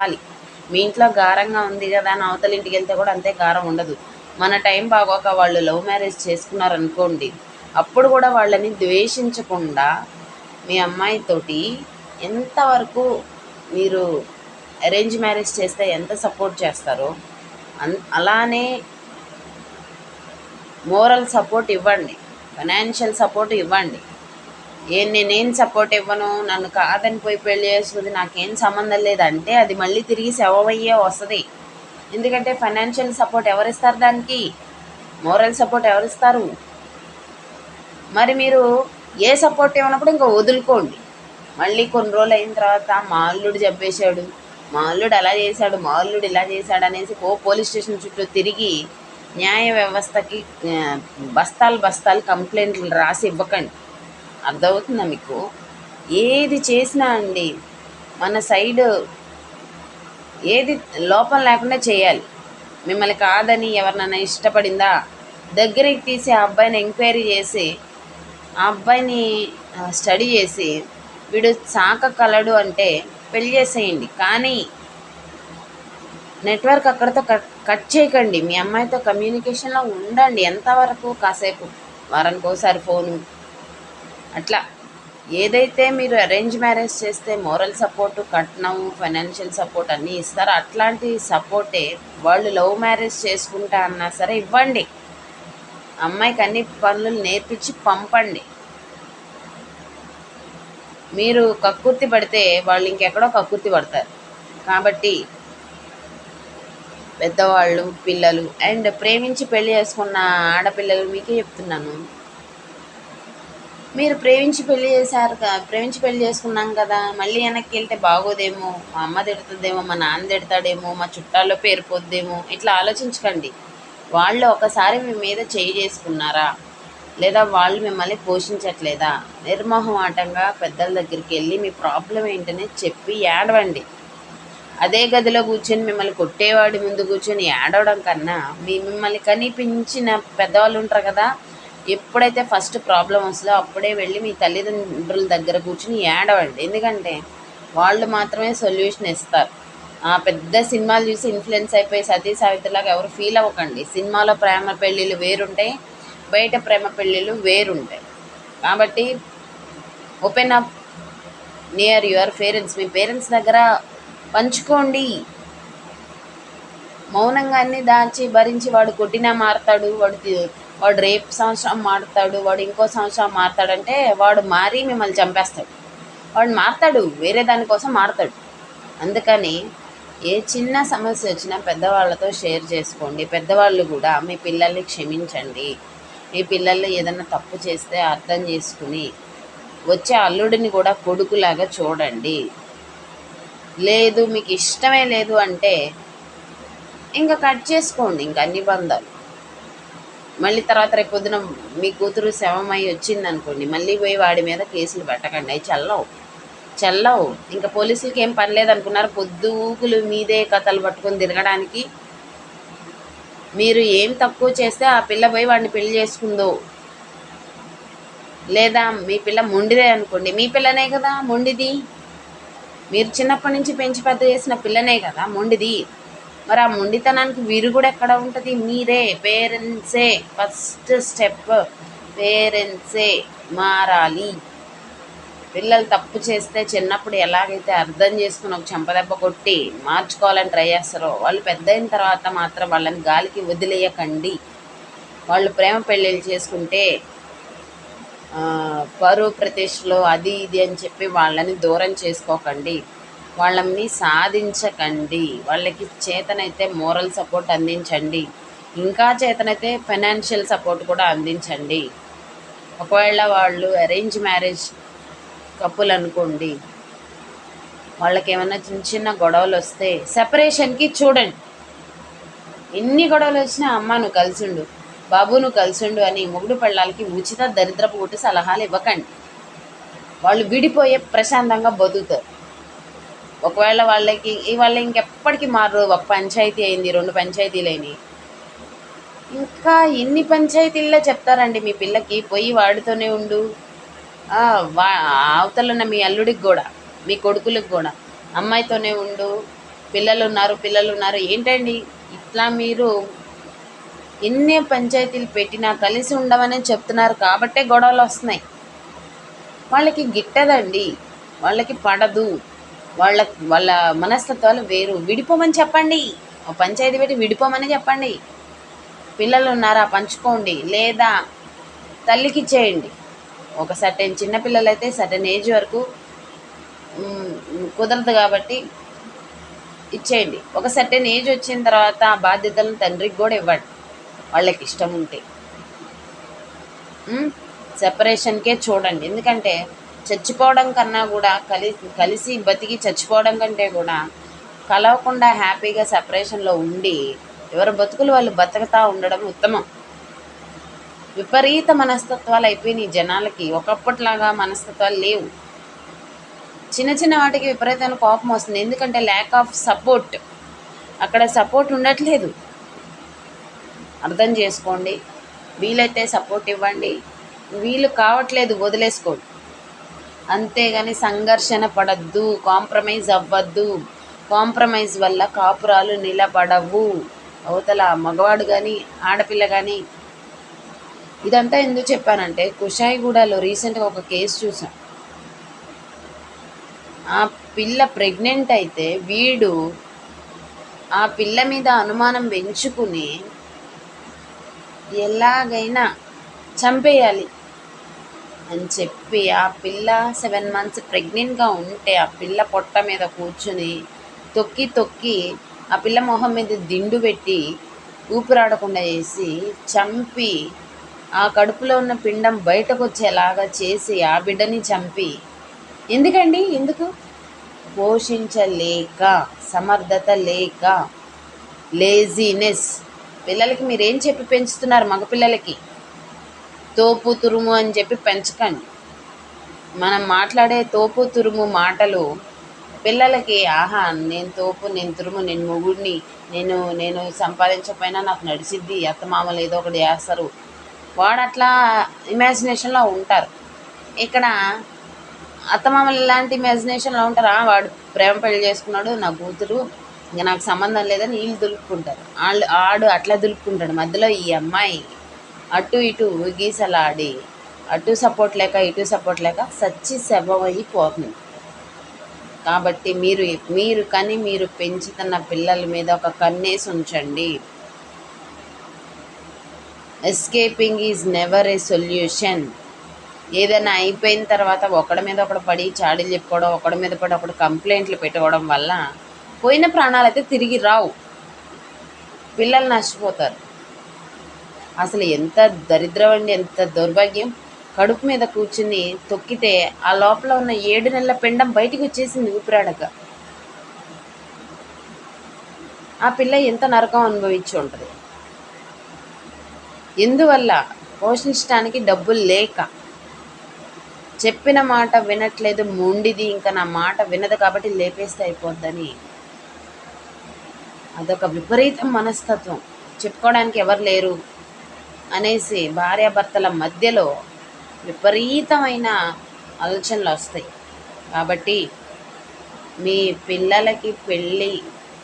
చెప్పాలి. మీ ఇంట్లో గారంగా ఉంది కదా అని అవతల ఇంటికి వెళ్తే కూడా అంతే గారం ఉండదు. మన టైం బాగోక వాళ్ళు లవ్ మ్యారేజ్ చేసుకున్నారనుకోండి అప్పుడు కూడా వాళ్ళని ద్వేషించకుండా మీ అమ్మాయితోటి ఎంతవరకు మీరు అరేంజ్ మ్యారేజ్ చేస్తే ఎంత సపోర్ట్ చేస్తారో అన్ అలానే మోరల్ సపోర్ట్ ఇవ్వండి. ఫైనాన్షియల్ సపోర్ట్ ఇవ్వండి. ఏ నేనేం సపోర్ట్ ఇవ్వను నన్ను కాదని పోయి పెళ్ళి చేసుకుంది నాకేం సంబంధం లేదంటే అది మళ్ళీ తిరిగి శవమయ్యే వస్తుంది. ఎందుకంటే ఫైనాన్షియల్ సపోర్ట్ ఎవరిస్తారు దానికి? మోరల్ సపోర్ట్ ఎవరిస్తారు? మరి మీరు ఏ సపోర్ట్ ఇవ్వనప్పుడు ఇంకా వదులుకోండి. మళ్ళీ కొన్ని రోజులు అయిన తర్వాత మా అల్లుడు చెప్పేశాడు మా అల్లుడు అలా చేశాడు మా అల్లుడు ఇలా చేశాడు అనేసి ఓ పోలీస్ స్టేషన్ చుట్టూ తిరిగి న్యాయ వ్యవస్థకి బస్తాలు బస్తాలు కంప్లైంట్లు రాసి ఇవ్వకండి. అర్థమవుతుందా మీకు? ఏది చేసినా అండి మన సైడ్ ఏది లోపం లేకుండా చేయాలి. మిమ్మల్ని కాదని ఎవరినైనా ఇష్టపడిందా? దగ్గరికి తీసి ఆ అబ్బాయిని ఎంక్వైరీ చేసి ఆ అబ్బాయిని స్టడీ చేసి వీడు సాక కలడు అంటే పెళ్ళి చేసేయండి. కానీ నెట్వర్క్ అక్కడితో కట్ కట్ చేయకండి. మీ అమ్మాయితో కమ్యూనికేషన్లో ఉండండి. ఎంతవరకు కాసేపు? వారానికి ఒకసారి ఫోను. అట్లా. ఏదైతే మీరు అరేంజ్ మ్యారేజ్ చేస్తే మోరల్ సపోర్టు కట్నం ఫైనాన్షియల్ సపోర్ట్ అన్నీ ఇస్తారో అట్లాంటి సపోర్టే వాళ్ళు లవ్ మ్యారేజ్ చేసుకుంటా అన్నా సరే ఇవ్వండి. అమ్మాయికి అన్ని పనులు నేర్పించి పంపండి. మీరు కక్కుర్తి పడితే వాళ్ళు ఇంకెక్కడో కక్కుర్తి పడతారు. కాబట్టి పెద్దవాళ్ళు పిల్లలు అండ్ ప్రేమించి పెళ్ళి చేసుకున్న ఆడపిల్లలు మీకే చెప్తున్నాను. మీరు ప్రేమించి పెళ్ళి చేశారు కదా ప్రేమించి పెళ్ళి చేసుకున్నాం కదా మళ్ళీ వెనక్కి వెళ్తే బాగోదేమో మా అమ్మ తిడుతుందేమో మా నాన్న తిడతాడేమో మా చుట్టాల్లో పేరుపోద్దేమో ఇట్లా ఆలోచించకండి. వాళ్ళు ఒకసారి మీ మీద చేయి చేసుకున్నారా? లేదా వాళ్ళు మిమ్మల్ని పోషించట్లేదా? నిర్మోహమాటంగా పెద్దల దగ్గరికి వెళ్ళి మీ ప్రాబ్లం ఏంటనే చెప్పి ఏడవండి. అదే గదిలో కూర్చొని మిమ్మల్ని కొట్టేవాడి ముందు కూర్చొని ఏడవడం కన్నా మీ మిమ్మల్ని కనిపించిన పెద్దవాళ్ళు ఉంటారు కదా ఎప్పుడైతే ఫస్ట్ ప్రాబ్లం వస్తుందో అప్పుడే వెళ్ళి మీ తల్లిదండ్రుల దగ్గర కూర్చుని ఏడవండి. ఎందుకంటే వాళ్ళు మాత్రమే సొల్యూషన్ ఇస్తారు. ఆ పెద్ద సినిమాలు చూసి ఇన్ఫ్లుయెన్స్ అయిపోయి సతీ సావిత్రిలాగా ఎవరు ఫీల్ అవ్వకండి. సినిమాలో ప్రేమ పెళ్ళిళ్ళు వేరుంటాయి బయట ప్రేమ పెళ్ళిళ్ళు వేరుంటాయి. కాబట్టి open up near your parents. Me parents దగ్గర పంచుకోండి. మౌనంగానే దాచి భరించి వాడు కొట్టినా మారతాడు వాడు వాడు రేపు సంవత్సరం మారుతాడు వాడు ఇంకో సంవత్సరం మారుతాడంటే వాడు మారి మిమ్మల్ని చంపేస్తాడు. వాడు మారుతాడు వేరే దానికోసం మారుతాడు. అందుకని ఏ చిన్న సమస్య వచ్చినా పెద్దవాళ్ళతో షేర్ చేసుకోండి. పెద్దవాళ్ళు కూడా మీ పిల్లల్ని క్షమించండి. మీ పిల్లలు ఏదైనా తప్పు చేస్తే అర్థం చేసుకుని వచ్చే అల్లుడిని కూడా కొడుకులాగా చూడండి. లేదు మీకు ఇష్టమే లేదు అంటే ఇంకా కట్ చేసుకోండి. ఇంకా అన్ని బంధాలు. మళ్ళీ తర్వాత రేపు పొద్దున మీ కూతురు శవమై వచ్చింది అనుకోండి మళ్ళీ పోయి వాడి మీద కేసులు పెట్టకండి. అవి చల్లవు. చల్లవు. ఇంకా పోలీసులకి ఏం పర్లేదు అనుకున్నారు పొద్దుగులు మీదే కథలు పట్టుకొని తిరగడానికి మీరు ఏం తక్కువ చేస్తే ఆ పిల్ల పోయి వాడిని పెళ్ళి చేసుకుందో లేదా మీ పిల్ల మొండిదే అనుకోండి. మీ పిల్లనే కదా మొండిది. మీరు చిన్నప్పటి నుంచి పెంచి పెద్ద చేసిన పిల్లనే కదా మొండిది. మరి ఆ మొండితనానికి కూడా ఎక్కడ ఉంటుంది? మీరే పేరెంట్సే. ఫస్ట్ స్టెప్ పేరెంట్సే మారాలి. పిల్లలు తప్పు చేస్తే చిన్నప్పుడు ఎలాగైతే అర్థం చేసుకుని ఒక చెంపదెబ్బ కొట్టి మార్చుకోవాలని ట్రై చేస్తారో వాళ్ళు పెద్ద అయిన తర్వాత మాత్రం వాళ్ళని గాలికి వదిలేయకండి. వాళ్ళు ప్రేమ పెళ్ళిళ్ళు చేసుకుంటే పరువు ప్రతిష్టలు అది ఇది అని చెప్పి వాళ్ళని దూరం చేసుకోకండి. వాళ్ళని సాధించకండి. వాళ్ళకి చేతనైతే మోరల్ సపోర్ట్ అందించండి. ఇంకా చేతనైతే ఫైనాన్షియల్ సపోర్ట్ కూడా అందించండి. ఒకవేళ వాళ్ళు అరేంజ్ మ్యారేజ్ కప్పులు అనుకోండి వాళ్ళకి ఏమైనా చిన్న చిన్న గొడవలు వస్తే సెపరేషన్కి చూడండి. ఎన్ని గొడవలు వచ్చినా అమ్మ నువ్వు కలిసిండు బాబు నువ్వు కలిసిండు అని మొగుడు పెళ్ళాలకి ఉచిత దరిద్రపు కొట్టి సలహాలు ఇవ్వకండి. వాళ్ళు విడిపోయే ప్రశాంతంగా బతుకుతారు. ఒకవేళ వాళ్ళకి వాళ్ళు ఇంకెప్పటికీ మారు ఒక పంచాయతీ అయింది రెండు పంచాయతీలైనవి ఇంకా ఎన్ని పంచాయతీల్లో చెప్తారండి. మీ పిల్లకి పోయి వాడితోనే ఉండు. వా అవతలున్న మీ అల్లుడికి కూడా మీ కొడుకులకు కూడా. అమ్మాయితోనే ఉండు. పిల్లలు ఉన్నారు పిల్లలు ఉన్నారు ఏంటండి? ఇట్లా మీరు ఎన్ని పంచాయతీలు పెట్టినా కలిసి ఉండమని చెప్తున్నారు. కాబట్టే గొడవలు వస్తున్నాయి. వాళ్ళకి గిట్టదండి. వాళ్ళకి పడదు. వాళ్ళ వాళ్ళ మనస్తత్వాలు వేరు. విడిపోమని చెప్పండి. ఓ పంచాయతీ పెట్టి విడిపోమని చెప్పండి. పిల్లలు ఉన్నారా పంచుకోండి. లేదా తల్లికి ఇచ్చేయండి. ఒక సర్టెన్ చిన్నపిల్లలు అయితే సర్టెన్ ఏజ్ వరకు కుదరదు కాబట్టి ఇచ్చేయండి. ఒక సర్టెన్ ఏజ్ వచ్చిన తర్వాత ఆ బాధ్యతలను తండ్రికి కూడా ఇవ్వండి. వాళ్ళకి ఇష్టం ఉంటే. సెపరేషన్కే చూడండి. ఎందుకంటే చచ్చిపోవడం కన్నా కూడా కలి కలిసి బతికి చచ్చిపోవడం కంటే కూడా కలవకుండా హ్యాపీగా సపరేషన్లో ఉండి ఎవరి బతుకులు వాళ్ళు బతకతా ఉండడం ఉత్తమం. విపరీత మనస్తత్వాలు అయిపోయినాయి జనాలకి. ఒకప్పటిలాగా మనస్తత్వాలు లేవు. చిన్న చిన్న వాటికి విపరీతమైన కోపం వస్తుంది. ఎందుకంటే ల్యాక్ ఆఫ్ సపోర్ట్ అక్కడ సపోర్ట్ ఉండట్లేదు. అర్థం చేసుకోండి. వీలైతే సపోర్ట్ ఇవ్వండి. వీలు కావట్లేదు వదిలేసుకోండి. అంతేగాని సంఘర్షణ పడద్దు కాంప్రమైజ్ అవ్వద్దు. కాంప్రమైజ్ వల్ల కాపురాలు నిలబడవు. అవతల మగవాడు కానీ ఆడపిల్ల కానీ ఇదంతా ఎందుకు చెప్పానంటే కుషాయిగూడలో రీసెంట్గా ఒక కేసు చూసాం. ఆ పిల్ల ప్రెగ్నెంట్ అయితే వీడు ఆ పిల్ల మీద అనుమానం పెంచుకుని ఎలాగైనా చంపేయాలి. అని చెప్పి ఆ పిల్ల సెవెన్ మంత్స్ ప్రెగ్నెంట్గా ఉంటే ఆ పిల్ల పొట్ట మీద కూర్చుని తొక్కి తొక్కి ఆ పిల్ల మొహం మీద దిండు పెట్టి ఊపిరాడకుండా చేసి చంపి ఆ కడుపులో ఉన్న పిండం బయటకు వచ్చేలాగా చేసి ఆ బిడ్డని చంపి. ఎందుకండి? ఎందుకు? పోషించలేక సమర్థత లేక లేజీనెస్ పిల్లలకి మీరేం చెప్పి పెంచుతున్నారు మగపిల్లలకి? తోపు తురుము అని చెప్పి పెంచకండి. మనం మాట్లాడే తోపు తురుము మాటలు పిల్లలకి ఆహా నేను తోపు నేను తురుము నేను మొగుడిని నేను నేను సంపాదించకపోయినా నాకు నడిచిద్ది అత్తమామలు ఏదో ఒకటి చేస్తారు. వాడు అట్లా ఇమాజినేషన్లో ఉంటారు. ఇక్కడ అత్తమామలు ఇలాంటి ఇమాజినేషన్లో ఉంటారు? వాడు ప్రేమ పెళ్ళి చేసుకున్నాడు నా కూతురు ఇంకా నాకు సంబంధం లేదని వీళ్ళు దులుపుకుంటారు. వాళ్ళు ఆడు అట్లా దులుపుకుంటాడు. మధ్యలో ఈ అమ్మాయి అటు ఇటు ఊగిసలాడి అటు సపోర్ట్ లేక ఇటు సపోర్ట్ లేక సచ్చి శవమైపోతుంది కాబట్టి మీరు మీరు కానీ మీరు పెంచుతున్న పిల్లల మీద ఒక కన్నేసి ఉంచండి. Escaping is never a solution ఏదైనా అయిపోయిన తర్వాత ఒకడి మీద ఒకడు పడి చాడీలు చెప్పుకోవడం ఒకడి మీద పడి ఒకడు కంప్లైంట్లు పెట్టుకోవడం వల్ల పోయిన ప్రాణాలు అయితే తిరిగి రావు. పిల్లలు నష్టపోతారు. అసలు ఎంత దరిద్రం అండి ఎంత దౌర్భాగ్యం. కడుపు మీద కూర్చుని తొక్కితే ఆ లోపల ఉన్న ఏడు నెలల పిండం బయటికి వచ్చేసింది ఊపిరాడక. ఆ పిల్ల ఎంత నరకం అనుభవించి ఉంటుంది. ఎందువల్ల? పోషించడానికి డబ్బులు లేక. చెప్పిన మాట వినట్లేదు మొండిది. ఇంకా నా మాట వినదు కాబట్టి లేపేస్తే అయిపోద్దని. అదొక విపరీతం మనస్తత్వం. చెప్పుకోవడానికి ఎవరు లేరు. అనేసి భార్యాభర్తల మధ్యలో విపరీతమైన ఆలోచనలు వస్తాయి. కాబట్టి మీ పిల్లలకి పెళ్ళి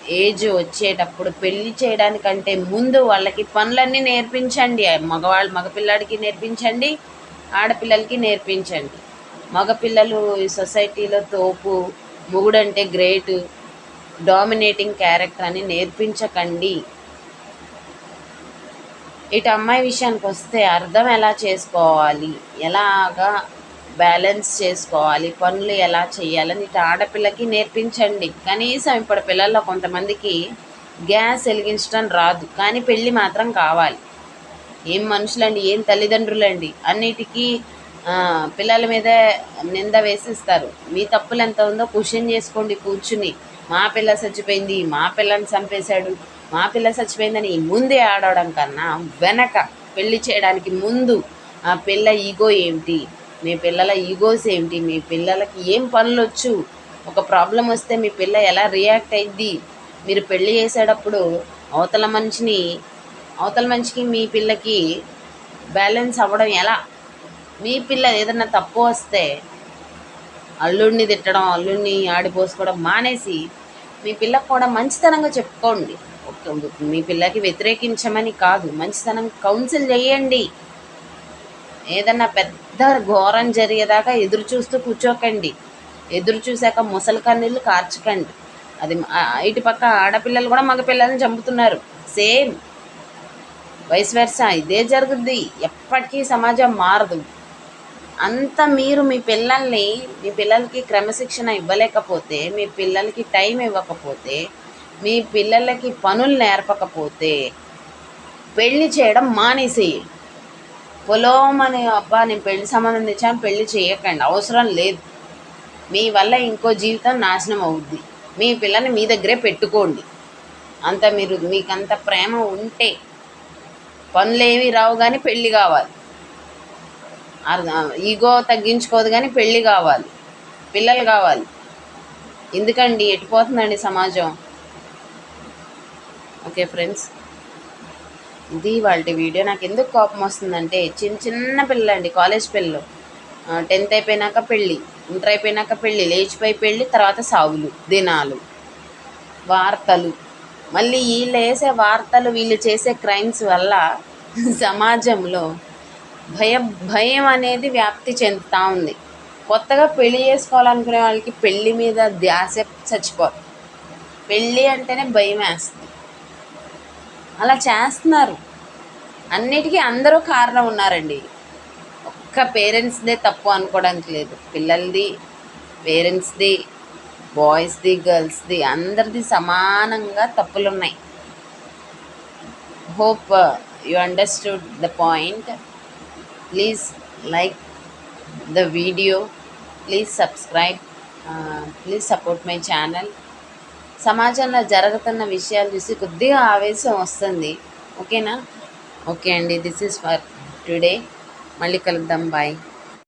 ఏజ్ వచ్చేటప్పుడు పెళ్ళి చేయడానికంటే ముందు వాళ్ళకి పనులన్నీ నేర్పించండి. మగవాళ్ళు మగపిల్లాడికి నేర్పించండి ఆడపిల్లలకి నేర్పించండి. మగపిల్లలు ఈ సొసైటీలో తోపు మొగుడంటే గ్రేటు డామినేటింగ్ క్యారెక్టర్ అని నేర్పించకండి. ఇటు అమ్మాయి విషయానికి వస్తే అర్థం ఎలా చేసుకోవాలి? ఎలాగా బ్యాలెన్స్ చేసుకోవాలి? పనులు ఎలా చేయాలని ఇటు ఆడపిల్లకి నేర్పించండి. కనీసం ఇప్పుడు పిల్లల్లో కొంతమందికి గ్యాస్ వెలిగించడం రాదు. కానీ పెళ్ళి మాత్రం కావాలి. ఏం మనుషులండి? ఏం తల్లిదండ్రులండి? అన్నిటికీ పిల్లల మీదే నింద వేసిస్తారు. మీ తప్పులు ఎంత ఉందో క్వశ్చన్ చేసుకోండి కూర్చుని. మా పిల్ల చచ్చిపోయింది మా పిల్లని చంపేశాడు. మా పిల్ల చచ్చిపోయిందని ముందే ఆడవడం కన్నా వెనక పెళ్ళి చేయడానికి ముందు ఆ పిల్ల ఈగో ఏమిటి? మీ పిల్లల ఈగోస్ ఏమిటి? మీ పిల్లలకి ఏం పనులు వచ్చు ఒక ప్రాబ్లం వస్తే మీ పిల్ల ఎలా రియాక్ట్ అయింది మీరు పెళ్ళి చేసేటప్పుడు అవతల మనిషిని అవతల మనిషికి మీ పిల్లకి బ్యాలెన్స్ అవ్వడం ఎలా? మీ పిల్ల ఏదన్నా తప్పు వస్తే అల్లుడిని తిట్టడం అల్లుడిని ఆడిపోసుకోవడం మానేసి మీ పిల్లకు కూడా మంచితనంగా చెప్పుకోండి. మీ పిల్లకి వ్యతిరేకించమని కాదు మంచితనం కౌన్సిల్ చేయండి. ఏదన్నా పెద్ద ఘోరం జరిగేదాకా ఎదురు చూస్తూ కూర్చోకండి. ఎదురు చూశాక ముసలి కన్నీళ్ళు కార్చకండి. అది ఇటు పక్క ఆడపిల్లలు కూడా మగ పిల్లల్ని చంపుతున్నారు. సేమ్. వయసు వెర్సా ఇదే జరుగుద్ది. ఎప్పటికీ సమాజం మారదు. అంత మీరు మీ పిల్లల్ని మీ పిల్లలకి క్రమశిక్షణ ఇవ్వలేకపోతే మీ పిల్లలకి టైం ఇవ్వకపోతే మీ పిల్లలకి పనులు నేర్పకపోతే పెళ్ళి చేయడం మానేసేయండి పొలోమని అబ్బా నేను పెళ్ళి సంబంధం తెచ్చాను పెళ్ళి చేయకండి అవసరం లేదు. మీ వల్ల ఇంకో జీవితం నాశనం అవుద్ది. మీ పిల్లని మీ దగ్గరే పెట్టుకోండి. అంత మీరు మీకంత ప్రేమ ఉంటే పనులేవి రావు కానీ పెళ్ళి కావాలి. ఈగో తగ్గించుకోదు కానీ పెళ్ళి కావాలి. పిల్లలు కావాలి. ఎందుకండి? ఎటుపోతుందండి సమాజం? ఓకే ఫ్రెండ్స్ ఇది వాళ్ళ వీడియో నాకు ఎందుకు కోపం వస్తుందంటే చిన్న చిన్న పిల్లలండి కాలేజ్ పిల్లలు. టెన్త్ అయిపోయినాక పెళ్ళి ఇంటర్ అయిపోయినాక పెళ్ళి లేచిపోయి పెళ్ళి తర్వాత సావులు దినాలు వార్తలు. మళ్ళీ వీళ్ళు వేసే వార్తలు వీళ్ళు చేసే క్రైమ్స్ వల్ల సమాజంలో భయం భయం అనేది వ్యాప్తి చెందుతూ ఉంది. కొత్తగా పెళ్ళి చేసుకోవాలనుకునే వాళ్ళకి పెళ్ళి మీద ధ్యాస చచ్చిపోతుంది పెళ్ళి అంటేనే భయం వేస్తుంది అలా చేస్తున్నారు. అన్నిటికీ అందరూ కారణం ఉన్నారండి. ఒక్క పేరెంట్స్దే తప్పు అనుకోవడానికి లేదు. పిల్లలది పేరెంట్స్ది బాయ్స్ది గర్ల్స్ది అందరిది సమానంగా తప్పులు ఉన్నాయి hope you understood the point. Please like the video. Please subscribe please support my channel. సమాజంలో జరుగుతున్న విషయాలు చూసి కొద్దిగా ఆవేశం వస్తుంది. ఓకేనా? ఓకే అండి. దిస్ ఇస్ ఫర్ టుడే మళ్ళీ కలుద్దాం. బాయ్